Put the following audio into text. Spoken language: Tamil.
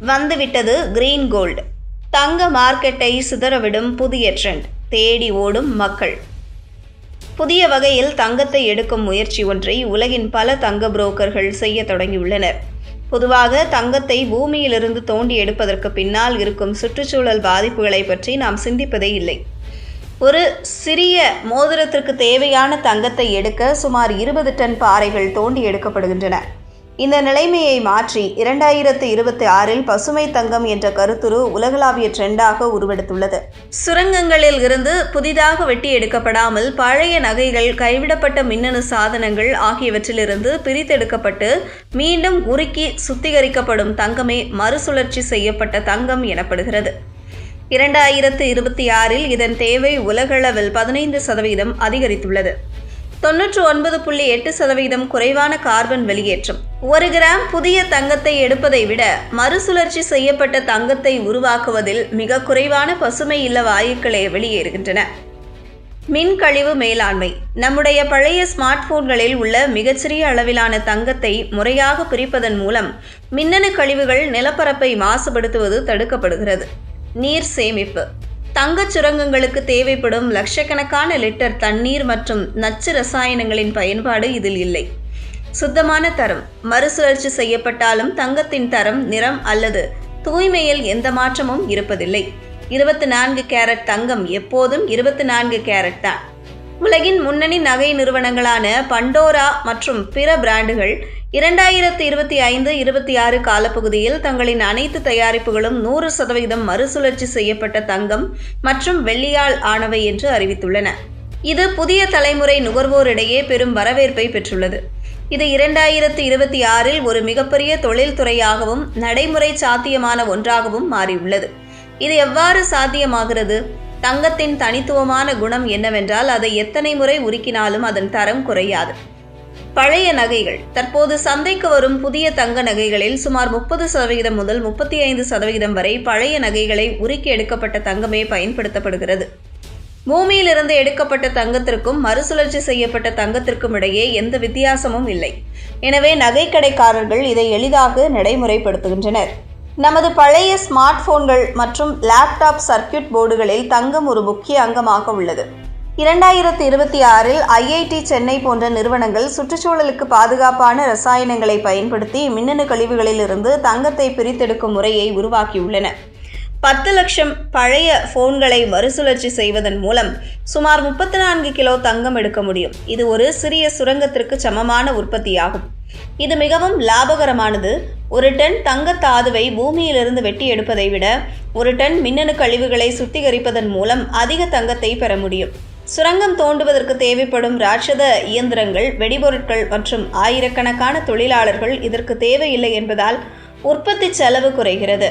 வந்துவிட்டது கிரீன் கோல்டு தங்க மார்க்கெட்டை சிதறவிடும் புதிய ட்ரெண்ட் தேடி ஓடும் மக்கள். புதிய வகையில் தங்கத்தை எடுக்கும் முயற்சி ஒன்றை உலகின் பல தங்க புரோக்கர்கள் செய்ய தொடங்கியுள்ளனர். பொதுவாக தங்கத்தை பூமியிலிருந்து தோண்டி எடுப்பதற்கு பின்னால் இருக்கும் சுற்றுச்சூழல் பாதிப்புகளை பற்றி நாம் சிந்திப்பதே இல்லை. ஒரு சிறிய மோதிரத்திற்கு தேவையான தங்கத்தை எடுக்க சுமார் இருபது டன் பாறைகள் தோண்டி எடுக்கப்படுகின்றன. இந்த நிலைமையை மாற்றி இரண்டாயிரத்து இருபத்தி ஆறில் பசுமை தங்கம் என்ற கருத்துரு உலகளாவிய ட்ரெண்டாக உருவெடுத்துள்ளது. சுரங்கங்களில் இருந்து புதிதாக வெட்டி எடுக்கப்படாமல் பழைய நகைகள் கைவிடப்பட்ட மின்னணு சாதனங்கள் ஆகியவற்றிலிருந்து பிரித்தெடுக்கப்பட்டு மீண்டும் உருக்கி சுத்திகரிக்கப்படும் தங்கமே மறுசுழற்சி செய்யப்பட்ட தங்கம் எனப்படுகிறது. இரண்டாயிரத்து இருபத்தி ஆறில் இதன் தேவை உலகளவில் பதினைந்து சதவீதம் அதிகரித்துள்ளது. தொன்னூற்று ஒன்பது புள்ளி எட்டு சதவீதம் குறைவான கார்பன் வெளியேற்றம். ஒரு கிராம் புதிய தங்கத்தை எடுப்பதை விட மறுசுழற்சி செய்யப்பட்ட தங்கத்தை உருவாக்குவதில் மிக குறைவான பசுமை இல்ல வாயுக்களே வெளியேறுகின்றன. மின் கழிவு மேலாண்மை. நம்முடைய பழைய ஸ்மார்ட் போன்களில் உள்ள மிகச்சிறிய அளவிலான தங்கத்தை முறையாக பிரிப்பதன் மூலம் மின்னணு கழிவுகள் நிலப்பரப்பை மாசுபடுத்துவது தடுக்கப்படுகிறது. நீர் சேமிப்பு. தங்கச் சுரங்கங்களுக்கு தேவைப்படும் லட்சக்கணக்கான லிட்டர் தண்ணீர் மற்றும் நச்சு ரசாயனங்களின் பயன்பாடு இதில் இல்லை. சுத்தமான தரம். மறுசுழற்சி செய்யப்பட்டாலும் தங்கத்தின் தரம் நிறம் அல்லது தூய்மையில் எந்த மாற்றமும் இருப்பதில்லை. இருபத்தி நான்கு கேரட் தங்கம் எப்போதும் இருபத்தி நான்கு கேரட் தான். உலகின் முன்னணி நகை நிறுவனங்களான பண்டோரா மற்றும் பிற பிராண்டுகள் இரண்டாயிரத்து இருபத்தி ஐந்து இருபத்தி ஆறு காலப்பகுதியில் தங்களின் அனைத்து தயாரிப்புகளும் நூறு சதவீதம் மறுசுழற்சி செய்யப்பட்ட தங்கம் மற்றும் வெள்ளியால் ஆனவை என்று அறிவித்துள்ளன. இது புதிய தலைமுறை நுகர்வோரிடையே பெரும் வரவேற்பை பெற்றுள்ளது. இது இரண்டாயிரத்து இருபத்தி ஆறில் ஒரு மிகப்பெரிய தொழில்துறையாகவும் நடைமுறை சாத்தியமான ஒன்றாகவும் மாறியுள்ளது. இது எவ்வாறு சாத்தியமாகிறது? தங்கத்தின் தனித்துவமான குணம் என்னவென்றால் அதை எத்தனை முறை உருக்கினாலும் அதன் தரம் குறையாது. பழைய நகைகள். தற்போது சந்தைக்கு வரும் புதிய தங்க நகைகளில் சுமார் முப்பது சதவிகிதம் முதல் முப்பத்தி ஐந்து சதவிகிதம் வரை பழைய நகைகளை உருக்கி எடுக்கப்பட்ட தங்கமே பயன்படுத்தப்படுகிறது. பூமியிலிருந்து எடுக்கப்பட்ட தங்கத்திற்கும் மறுசுழற்சி செய்யப்பட்ட தங்கத்திற்கும் இடையே எந்த வித்தியாசமும் இல்லை. எனவே நகைக்கடைக்காரர்கள் இதை எளிதாக நடைமுறைப்படுத்துகின்றனர். நமது பழைய ஸ்மார்ட் போன்கள் மற்றும் லேப்டாப் சர்க்கியூட் போர்டுகளில் தங்கம் ஒரு முக்கிய அங்கமாக உள்ளது. இரண்டாயிரத்து இருபத்தி ஆறில் ஐஐடி சென்னை போன்ற நிறுவனங்கள் சுற்றுச்சூழலுக்கு பாதுகாப்பான ரசாயனங்களை பயன்படுத்தி மின்னணு கழிவுகளிலிருந்து தங்கத்தை பிரித்தெடுக்கும் முறையை உருவாக்கியுள்ளன. பத்து லட்சம் பழைய போன்களை மறுசுழற்சி செய்வதன் மூலம் சுமார் முப்பத்தி நான்கு கிலோ தங்கம் எடுக்க முடியும். இது ஒரு சிறிய சுரங்கத்திற்கு சமமான உற்பத்தியாகும். இது மிகவும் லாபகரமானது. ஒரு டன் தங்க தாதுவை பூமியிலிருந்து வெட்டி எடுப்பதை விட ஒரு டன் மின்னணு கழிவுகளை சுத்திகரிப்பதன் மூலம் அதிக தங்கத்தை பெற முடியும். சுரங்கம் தோண்டுவதற்கு தேவைப்படும் ராட்சத இயந்திரங்கள் வெடிபொருட்கள் மற்றும் ஆயிரக்கணக்கான தொழிலாளர்கள் இதற்கு தேவையில்லை என்பதால் உற்பத்தி செலவு குறைகிறது.